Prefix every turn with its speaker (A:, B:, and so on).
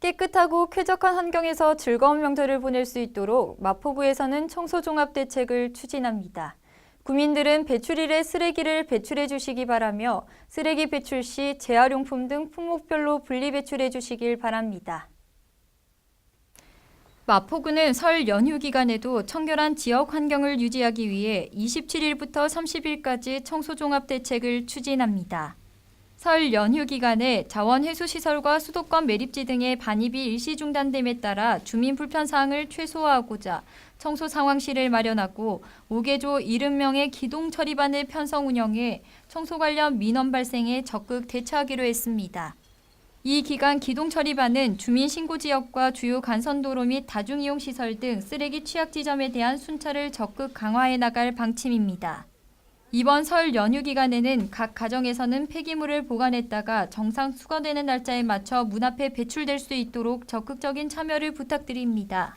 A: 깨끗하고 쾌적한 환경에서 즐거운 명절을 보낼 수 있도록 마포구에서는 청소종합대책을 추진합니다. 구민들은 배출일에 쓰레기를 배출해 주시기 바라며 쓰레기 배출 시 재활용품 등 품목별로 분리 배출해 주시길 바랍니다. 마포구는 설 연휴 기간에도 청결한 지역 환경을 유지하기 위해 27일부터 30일까지 청소종합 대책을 추진합니다. 설 연휴 기간에 자원회수시설과 수도권 매립지 등의 반입이 일시 중단됨에 따라 주민 불편 사항을 최소화하고자 청소 상황실을 마련하고 5개조 70명의 기동 처리반을 편성 운영해 청소 관련 민원 발생에 적극 대처하기로 했습니다. 이 기간 기동 처리반은 주민 신고 지역과 주요 간선도로 및 다중이용 시설 등 쓰레기 취약 지점에 대한 순찰을 적극 강화해 나갈 방침입니다. 이번 설 연휴 기간에는 각 가정에서는 폐기물을 보관했다가 정상 수거되는 날짜에 맞춰 문 앞에 배출될 수 있도록 적극적인 참여를 부탁드립니다.